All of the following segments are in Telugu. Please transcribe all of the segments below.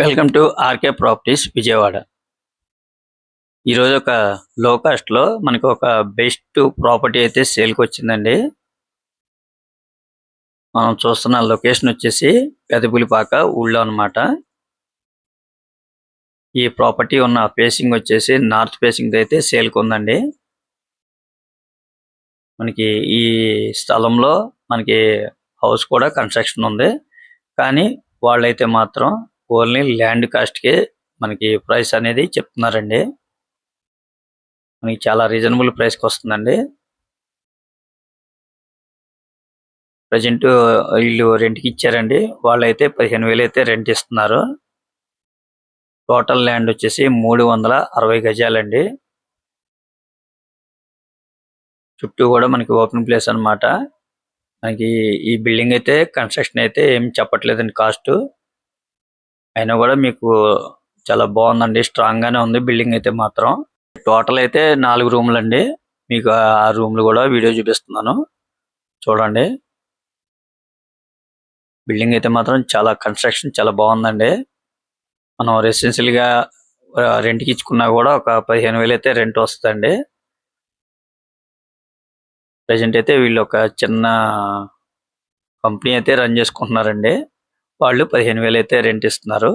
Welcome to R K properties Vijayawada. ఈరోజు ఒక లో కాస్ట్లో మనకు ఒక బెస్ట్ ప్రాపర్టీ అయితే సేల్కి వచ్చిందండి. మనం చూస్తున్న లొకేషన్ వచ్చేసి పెదపులిపాక ఊళ్ళో అన్నమాట. ఈ ప్రాపర్టీ ఉన్న ఫేసింగ్ వచ్చేసి నార్త్ ఫేసింగ్ అయితే సేల్కి ఉందండి. మనకి ఈ స్థలంలో మనకి హౌస్ కూడా కన్స్ట్రక్షన్ ఉంది. కానీ వాళ్ళైతే మాత్రం ఓన్లీ ల్యాండ్ కాస్ట్కే మనకి ప్రైస్ అనేది చెప్తున్నారండి. మనకి చాలా రీజనబుల్ ప్రైస్కి వస్తుందండి. ప్రజెంట్ వీళ్ళు రెంట్కి ఇచ్చారండి. వాళ్ళైతే పదిహేను వేలు అయితే రెంట్ ఇస్తున్నారు. టోటల్ ల్యాండ్ వచ్చేసి మూడు వందల అరవై గజాలండి. చుట్టూ కూడా మనకి ఓపెన్ ప్లేస్ అన్నమాట. మనకి ఈ బిల్డింగ్ అయితే కన్స్ట్రక్షన్ అయితే ఏం చెప్పట్లేదండి కాస్ట్. అయినా కూడా మీకు చాలా బాగుందండి. స్ట్రాంగ్ గానే ఉంది బిల్డింగ్ అయితే మాత్రం. టోటల్ అయితే నాలుగు రూమ్లు అండి. మీకు ఆ రూమ్లు కూడా వీడియో చూపిస్తున్నాను. చూడండి. బిల్డింగ్ అయితే మాత్రం చాలా కన్స్ట్రక్షన్ చాలా బాగుందండి. మనం రెసిడెన్షియల్గా రెంట్కి ఇచ్చుకున్నా కూడా ఒక పదిహేను వేలు అయితే రెంట్ వస్తుందండి. ప్రజెంట్ అయితే వీళ్ళు ఒక చిన్న కంపెనీ అయితే రన్ చేసుకుంటున్నారండి. వాళ్ళు పదిహేను వేలు అయితే రెంట్ ఇస్తున్నారు.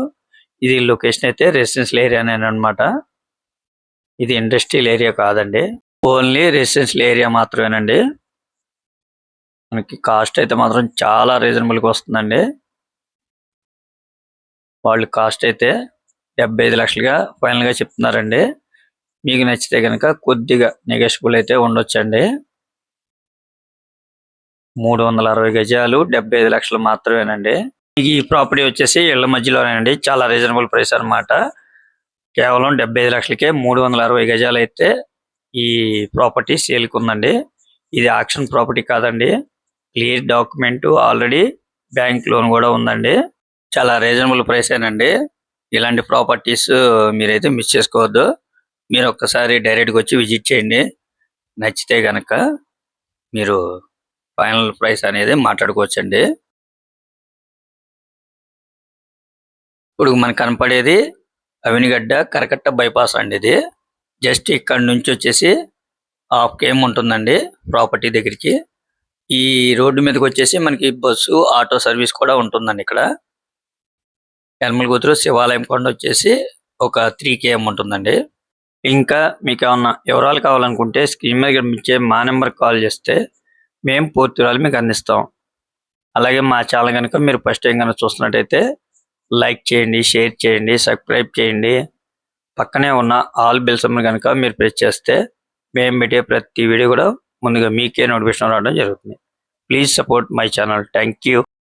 ఇది లొకేషన్ అయితే రెసిడెన్షియల్ ఏరియానే అనమాట ఇది ఇండస్ట్రియల్ ఏరియా కాదండి. ఓన్లీ రెసిడెన్షియల్ ఏరియా మాత్రమేనండి. మనకి కాస్ట్ అయితే మాత్రం చాలా రీజనబుల్గా వస్తుందండి. వాళ్ళు కాస్ట్ అయితే డెబ్బై ఐదు లక్షలుగా ఫైనల్గా చెప్తున్నారండి. మీకు నచ్చితే కనుక కొద్దిగా నెగోషియబుల్ అయితే ఉండొచ్చండి. మూడు వందల అరవై గజాలు డెబ్బై ఐదు లక్షలు మాత్రమేనండి. ఈ ప్రాపర్టీ వచ్చేసి ఇళ్ళ మధ్యలోనేనండి. చాలా రీజనబుల్ ప్రైస్ అన్నమాట. కేవలం డెబ్బై ఐదు లక్షలకే మూడు వందల అరవై గజాలు అయితే ఈ ప్రాపర్టీ సేల్కి ఉందండి ఇది ఆక్షన్ ప్రాపర్టీ కాదండి. Clear document already bank loan కూడా ఉందండి. చాలా రీజనబుల్ ప్రైస్ ఏనండి ఇలాంటి ప్రాపర్టీస్ మీరైతే మిస్ చేసుకోవద్దు. మీరు ఒక్కసారి డైరెక్ట్గా వచ్చి విజిట్ చేయండి. నచ్చితే గనక మీరు ఫైనల్ ప్రైస్ అనేది మాట్లాడుకోవచ్చండి. ఇప్పుడు మనకు కనపడేది అవినిగడ్డ కరకట్ట బైపాస్ అండి ఇది. జస్ట్ ఇక్కడ నుంచి వచ్చేసి హాఫ్ కేమ్ ఉంటుందండి ప్రాపర్టీ దగ్గరికి. ఈ రోడ్డు మీదకి వచ్చేసి మనకి బస్సు ఆటో సర్వీస్ కూడా ఉంటుందండి ఇక్కడ. ఎలమలకూతురు శివాలయం కొండ వచ్చేసి ఒక త్రీ కేఎం ఉంటుందండి. ఇంకా మీకు ఏమన్నా వివరాలు కావాలనుకుంటే స్క్రీన్ మీద కనిపించే మా నెంబర్ కాల్ చేస్తే మేము పూర్తి వివరాలు మీకు అందిస్తాం. అలాగే మా ఛానల్ కనుక మీరు ఫస్ట్ టైం కనుక చూస్తున్నట్టయితే లైక్ చేయండి షేర్ చేయండి సబ్స్క్రైబ్ చేయండి. పక్కనే ఉన్న ఆల్ బిల్స్ కనుక మీరు ప్రెస్ చేస్తే మేము పెట్టే ప్రతి వీడియో కూడా ముందుగా మీకే నోటిఫికేషన్ రావడం జరుగుతుంది. Please support my channel. Thank you.